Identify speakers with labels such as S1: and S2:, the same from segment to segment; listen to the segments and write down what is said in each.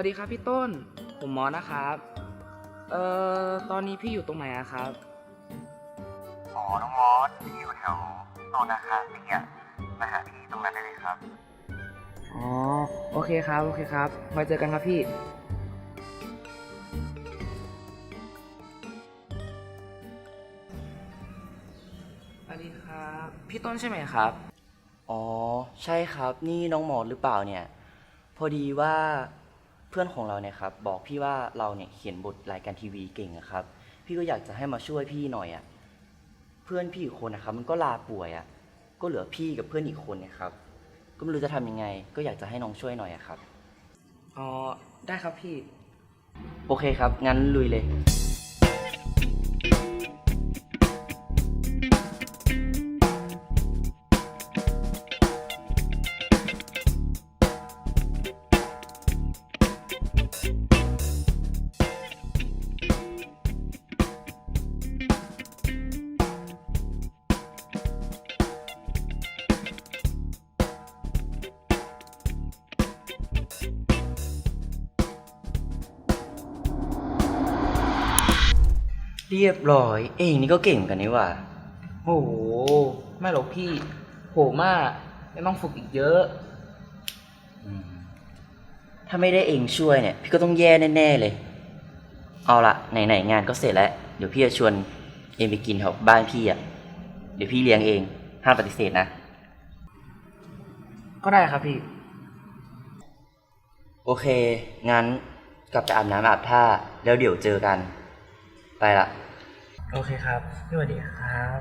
S1: วัสดีครับพี่ต้น ผมมอสนะครับ เอ่อ ตอนนี้พี่อยู่ตรงไหนอะครับ
S2: อ๋อ น้องมอสที่อยู่แถวโซนอาคารนี้อะมาหาพี่ตรงนั้นได้เลยครับ
S1: อ๋อ โอเคครับ โอเคครับ ไว้เจอกันครับพี่ สวัสดีครับ พี่ต้นใช่ไหมครับ
S3: อ๋อ ใช่ครับ นี่น้องหมอหรือเปล่าเนี่ย พอดีว่า เพื่อนของเราเนี่ยครับบอกพี่ว่าเราเนี่ยเขียนบทรายการทีวีเก่งอะครับ พี่ก็อยากจะให้มาช่วยพี่หน่อยอะเพื่อนพี่อีกคนนะครับ มันก็ลาป่วยอะก็เหลือพี่กับเพื่อนอีกคนเนะครับ ก็ไม่รู้จะทำยังไง ก็อยากจะให้น้องช่วยหน่อยอะครับ
S1: อ๋อ ได้ครับพี่
S3: โอเคครับ งั้นลุยเลย เรียบร้อย เองนี่ก็เก่งเหมือนกันนี่หว่า
S1: โหไม่หรอกพี่ โหมากยังต้องฝึกอีกเยอะ
S3: อืมถ้าไม่ได้เองช่วยเนี่ย พี่ก็ต้องแย่แน่ๆเลย เอาละไหนๆงานก็เสร็จแล้ว เดี๋ยวพี่จะชวนเองไปกินแถวบ้านพี่อะ เดี๋ยวพี่เลี้ยงเอง ห้ามปฏิเสธนะ
S1: ก็ได้ครับพี่
S3: โอเค งั้นกลับไปอาบน้ำอาบท่า แล้วเดี๋ยวเจอกัน ไปละ
S1: โอเคครับพี่สวัสดีครับ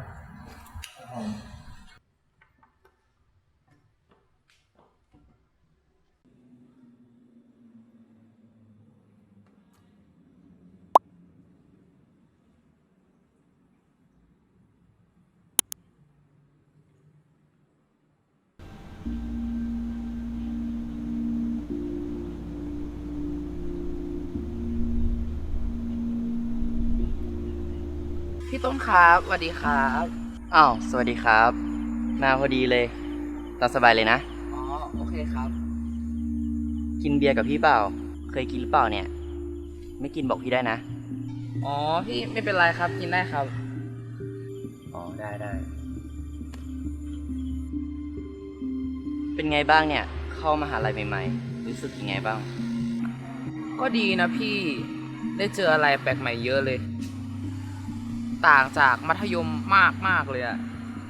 S1: พี่ต้นครับสวัสดีครับ
S3: อ้าวสวัสดีครับ มาพอดีเลยตามสบายเลยนะ
S1: อ๋อโอเคครับ
S3: กินเบียร์กับพี่เปล่า เคยกินหรือเปล่าเนี่ย ไม่กินบอกพี่ได้นะ
S1: อ๋อพี่ไม่เป็นไรครับกินได้ครับ
S3: อ๋อได้ได้ เป็นไงบ้างเนี่ย เข้ามาหาลัยใหม่ๆ รู้สึกยังไงบ้าง
S1: ก็ดีนะพี่ได้เจออะไรแปลกใหม่เยอะเลย ต่างจากมัธยมมากมากๆเลยอะ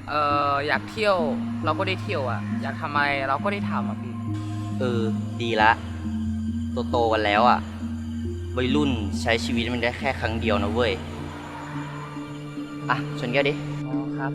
S1: เอออยากเที่ยวเราก็ได้เที่ยวอะอยากทำอะไรเราก็ได้ทำอะพี่
S3: เออ ดีละ โตโตๆกันแล้วอะ่ะวัยรุ่นใช้ชีวิตมันได้แค่ครั้งเดียวนะเว้ย อะชนแก้วดิ
S1: อ๋อครับ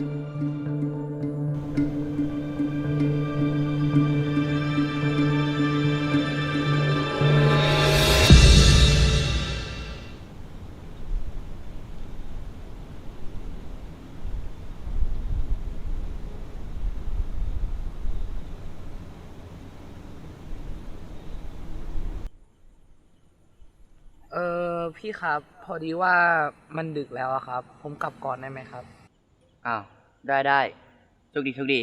S1: พี่ครับ พอดีว่ามันดึกแล้วอะครับ ผมกลับก่อนได้ไหมครับ
S3: อ้าว ได้ได้โชคดีโชคดี